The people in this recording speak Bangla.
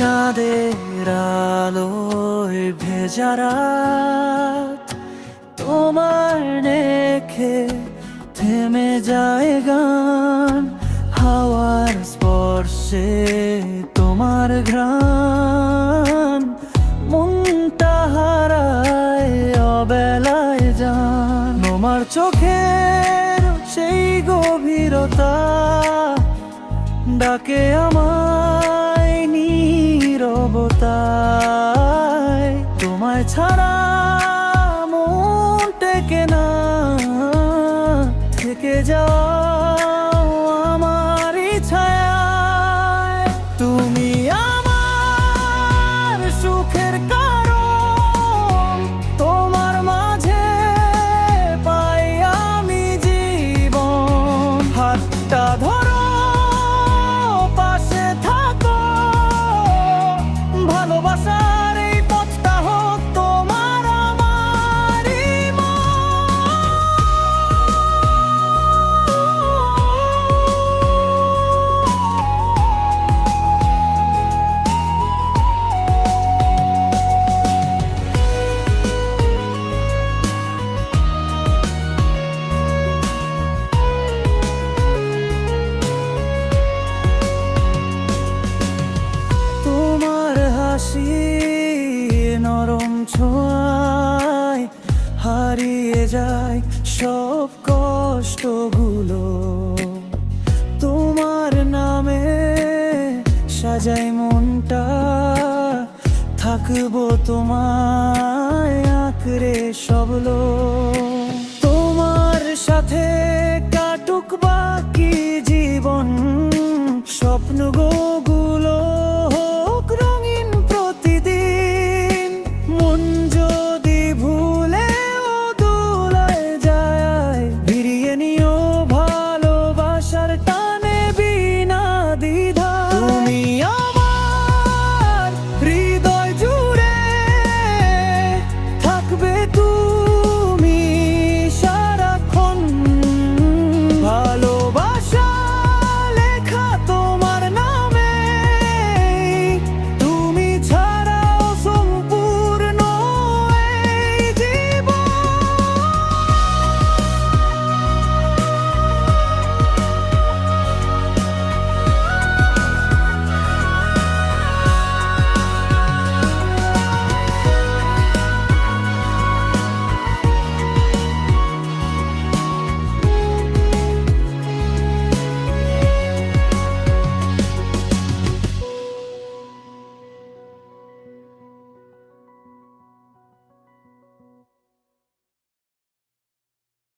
চাঁদের আলোয় ভেজা রাত, তোমার নেখে থেমে যায় গান, হাওয়ার স্পর্শে তোমার ঘ্রাণ। মনটা হারায় অবেলায় যান, তোমার চোখের সেই গভীরতা ডাকে আমায় তোমায় টেকে না। থেকে যাও আমারই ছায়া তুমি হাসি নরম ছোঁয়ায় হারিয়ে যায় সব কষ্টগুলো। তোমার নামে সাজাই মনটা থাকব সবলো